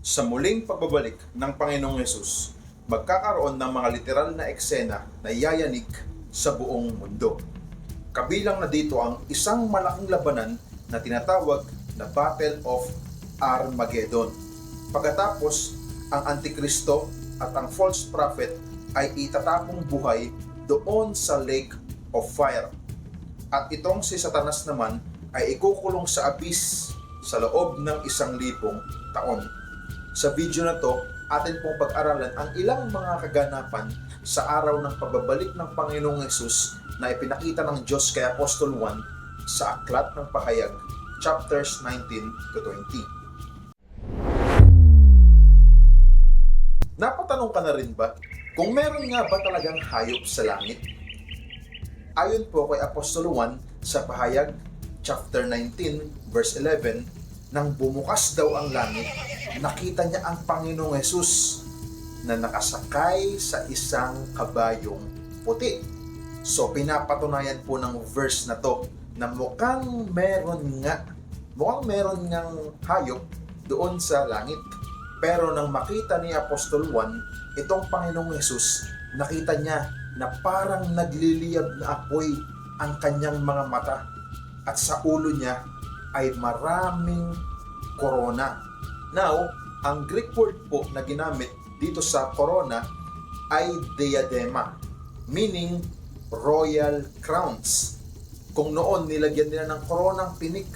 Sa muling pagbabalik ng Panginoong Yesus, magkakaroon ng mga literal na eksena na yayanig sa buong mundo. Kabilang na dito ang isang malaking labanan na tinatawag na Battle of Armageddon. Pagkatapos, ang Antikristo at ang false prophet ay itatapong buhay doon sa Lake of Fire. At itong si Satanas naman ay ikukulong sa abyss sa loob ng isang libong taon. Sa video na to, atin pong pag-aralan ang ilang mga kaganapan sa araw ng pagbabalik ng Panginoong Yesus na ipinakita ng Diyos kay Apostol 1 sa Aklat ng Pahayag, chapters 19 to 20. Napatanong ka na rin ba kung meron nga ba talagang hayop sa langit? Ayon po kay Apostol 1 sa Pahayag, chapter 19, verse 11, nang bumukas daw ang langit, nakita niya ang Panginoong Yesus na nakasakay sa isang kabayong puti. So pinapatunayan po ng verse na to na mukhang meron nga, mukhang meron ngang hayop doon sa langit. Pero nang makita ni Apostol 1, itong Panginoong Yesus, nakita niya na parang nagliliyab na apoy ang kanyang mga mata at sa ulo niya ay maraming corona. Now, ang Greek word po na ginamit dito sa corona ay diadema, meaning royal crowns. Kung noon nilagyan nila ng koronang pinik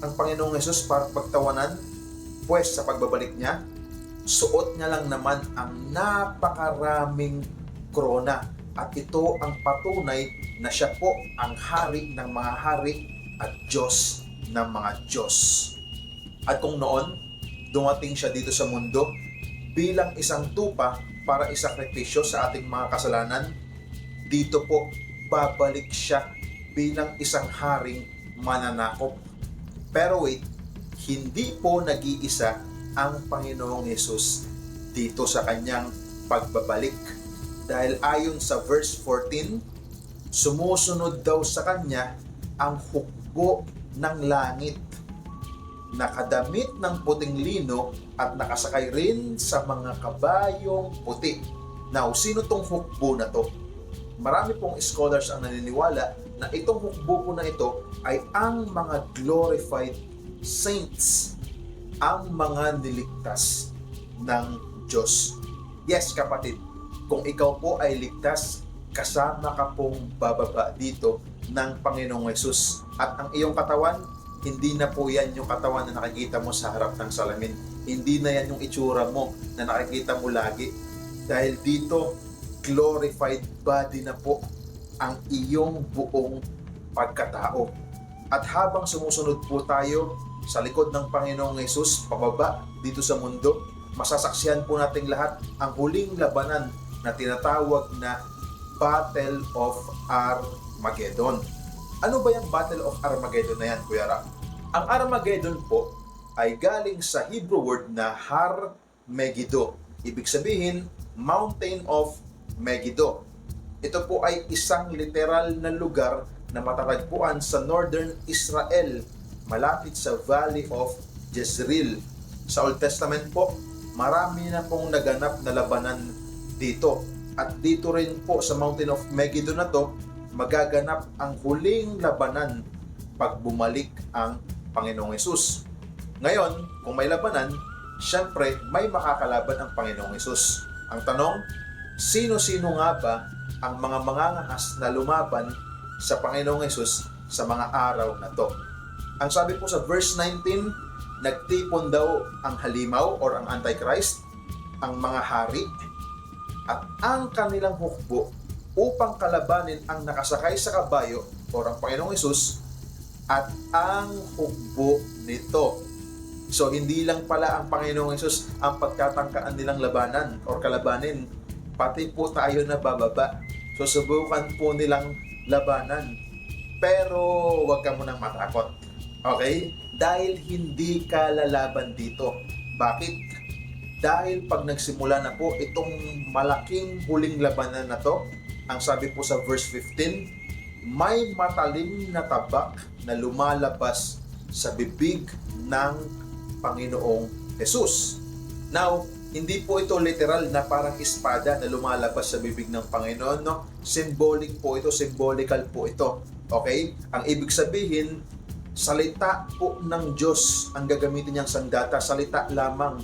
ang Panginoong Yesus para pagtawanan, pues sa pagbabalik niya, suot niya lang naman ang napakaraming korona at ito ang patunay na siya po ang hari ng mga hari at Diyos ng mga Diyos. At kung noon, dumating siya dito sa mundo bilang isang tupa para isakripisyo sa ating mga kasalanan, dito po babalik siya bilang isang haring mananakop. Pero wait, hindi po nag-iisa ang Panginoong Yesus dito sa kanyang pagbabalik. Dahil ayon sa verse 14, sumusunod daw sa kanya ang hukbo ng langit nakadamit ng puting lino at nakasakay rin sa mga kabayong puti. Now, sino tong hukbo na to? Marami pong scholars ang naniniwala na itong hukbo po na ito ay ang mga glorified saints, ang mga niligtas ng Diyos. Yes, kapatid, kung ikaw po ay ligtas, kasama ka pong bababa dito ng Panginoong Yesus. At ang iyong katawan, hindi na po yan yung katawan na nakikita mo sa harap ng salamin. Hindi na yan yung itsura mo na nakikita mo lagi. Dahil dito, glorified body na po ang iyong buong pagkatao. At habang sumusunod po tayo sa likod ng Panginoong Yesus, pababa dito sa mundo, masasaksihan po nating lahat ang huling labanan na tinatawag na Battle of Armageddon. Ano ba yung Battle of Armageddon na yan, Kuya Ram? Ang Armageddon po ay galing sa Hebrew word na Har Megiddo. Ibig sabihin, Mountain of Megiddo. Ito po ay isang literal na lugar na matatagpuan sa northern Israel, malapit sa Valley of Jezreel. Sa Old Testament po, marami na pong naganap na labanan dito. At dito rin po sa Mountain of Megiddo na to, magaganap ang huling labanan pag bumalik ang Panginoong Yesus. Ngayon, kung may labanan, syempre may makakalaban ang Panginoong Yesus. Ang tanong, sino-sino nga ba ang mga mangangahas na lumaban sa Panginoong Yesus sa mga araw na to? Ang sabi po sa verse 19, nagtipon daw ang halimaw or ang Antichrist, ang mga hari, at ang kanilang hukbo upang kalabanin ang nakasakay sa kabayo o ang Panginoong Yesus at ang hukbo nito. So hindi lang pala ang Panginoong Yesus ang pagkatangkaan nilang labanan or kalabanin, pati po tayo na bababa. So subukan po nilang labanan. Pero wag ka munang matakot. Okay? Dahil hindi ka lalaban dito. Bakit? Dahil pag nagsimula na po itong malaking huling labanan na to, ang sabi po sa verse 15, may matalim na tabak na lumalabas sa bibig ng Panginoong Jesus. Now, hindi po ito literal na parang espada na lumalabas sa bibig ng Panginoon, no? Symbolic po ito, symbolical po ito. Okay? Ang ibig sabihin, salita po ng Diyos ang gagamitin niyang sandata, salita lamang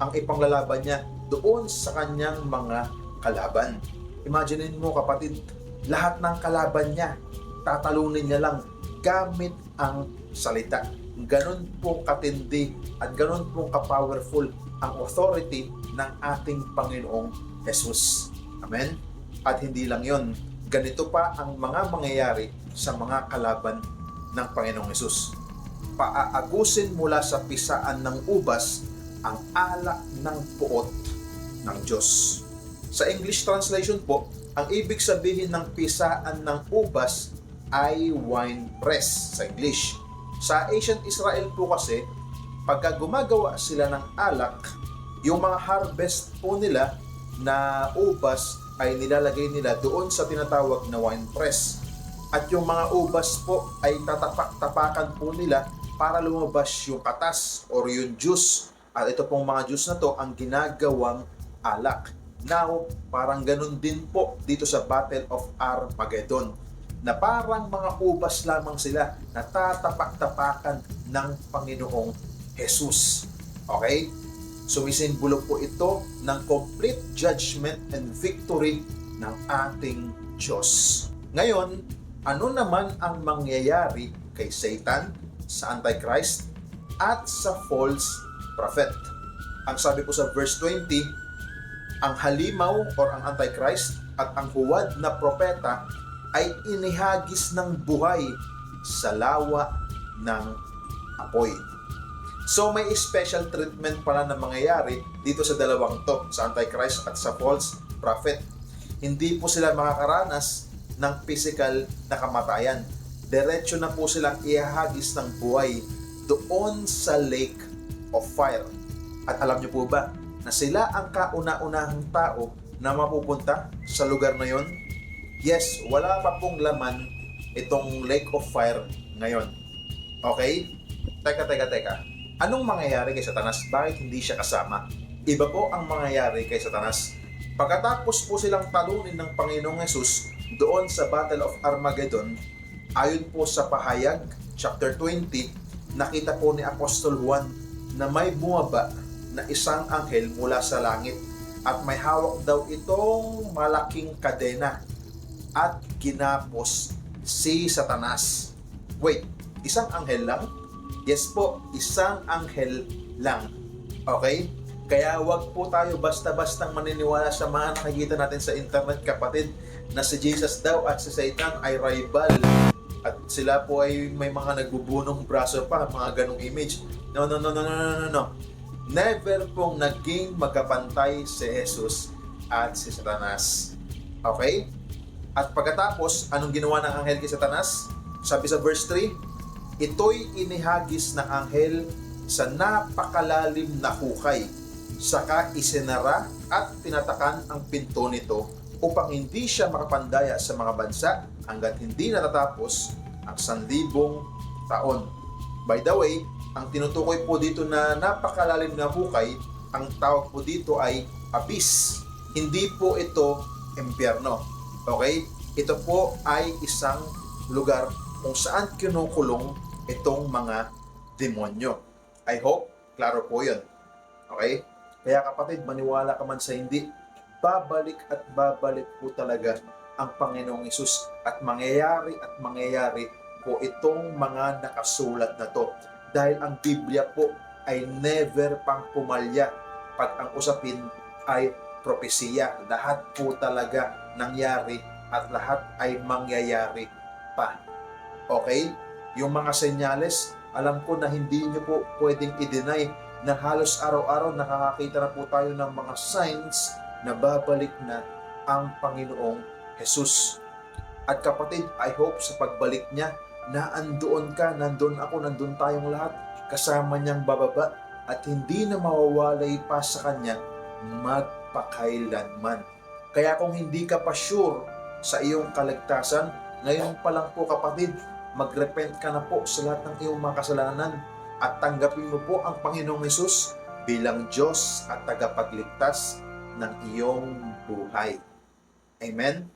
ang ipanglalaban niya doon sa kanyang mga kalaban. Imaginin mo kapatid, lahat ng kalaban niya, tatalunin niya lang gamit ang salita. Ganon po katindi at ganon po ka-powerful ang authority ng ating Panginoong Jesus. Amen? At hindi lang yon, ganito pa ang mga mangyayari sa mga kalaban ng Panginoong Jesus. Paaagusin mula sa pisaan ng ubas ang alak ng puot ng Diyos. Sa English translation po, ang ibig sabihin ng pisaan ng ubas ay wine press sa English. Sa ancient Israel po kasi, pagka gumagawa sila ng alak, yung mga harvest po nila na ubas ay nilalagay nila doon sa tinatawag na wine press. At yung mga ubas po ay tatapak-tapakan po nila para lumabas yung katas or yung juice. At ito pong mga juice na to ang ginagawang alak. Now, parang ganun din po dito sa Battle of Armageddon na parang mga ubas lamang sila na tatapak-tapakan ng Panginoong Jesus. Okay? Sumisimbolo po ito ng complete judgment and victory ng ating Diyos. Ngayon, ano naman ang mangyayari kay Satan, sa Antichrist, at sa false prophet? Ang sabi po sa verse 20, ang halimaw or ang Antichrist at ang huwad na propeta ay inihagis ng buhay sa lawa ng apoy. So may special treatment pala na mangyayari dito sa dalawang to, sa Antichrist at sa false prophet. Hindi po sila makakaranas ng physical na kamatayan. Diretso na po silang ihahagis ng buhay doon sa lake of fire. At alam niyo po ba na sila ang kauna-unahang tao na mapupunta sa lugar na yon? Yes, wala pa pong laman itong lake of fire ngayon. Okay? Teka, teka, teka. Anong mangyayari kay Satanas? Bakit hindi siya kasama? Iba po ang mangyayari kay Satanas. Pagkatapos po silang talunin ng Panginoong Yesus doon sa Battle of Armageddon, ayon po sa pahayag, chapter 20, nakita po ni Apostol Juan na may bumaba na isang anghel mula sa langit at may hawak daw itong malaking kadena at ginapos si Satanas. Wait, isang anghel lang? Yes po, isang anghel lang. Okay? Kaya wag po tayo basta-bastang maniniwala sa mga nakikita natin sa internet kapatid na si Jesus daw at si Satan ay rival at sila po ay may mga nagbubunong braso pa, mga ganong image. No, no, no, no, no, no, no, no. Never pong naging magkapantay si Jesus at si Satanas. Okay? At pagkatapos, anong ginawa ng anghel kay Satanas? Sabi sa verse 3, ito'y inihagis ng anghel sa napakalalim na hukay. Saka isinara at pinatakan ang pinto nito upang hindi siya makapandaya sa mga bansa hanggat hindi natatapos ang sandibong taon. By the way, ang tinutukoy po dito na napakalalim na hukay, ang tawag po dito ay abyss. Hindi po ito impyerno. Okay? Ito po ay isang lugar kung saan kinukulong itong mga demonyo. I hope, klaro po yun. Okay? Kaya kapatid, maniwala ka man sa hindi, babalik at babalik po talaga ang Panginoong Isus at mangyayari at mangyayari po itong mga nakasulat na to. Dahil ang Biblia po ay never pang pumalya pag ang usapin ay propesiya. Lahat po talaga nangyari at lahat ay mangyayari pa. Okay? Yung mga senyales, alam ko na hindi nyo po pwedeng i-deny na halos araw-araw nakakakita na po tayo ng mga signs na babalik na ang Panginoong Jesus. At kapatid, I hope sa pagbalik niya na andoon ka, nandoon ako, nandoon tayong lahat, kasama niyang bababa at hindi na mawawalay pa sa kanya magpakailanman. Kaya kung hindi ka pa sure sa iyong kaligtasan, ngayon pa lang po kapatid, magrepent ka na po sa lahat ng iyong mga kasalanan at tanggapin mo po ang Panginoong Yesus bilang Diyos at tagapagligtas ng iyong buhay. Amen?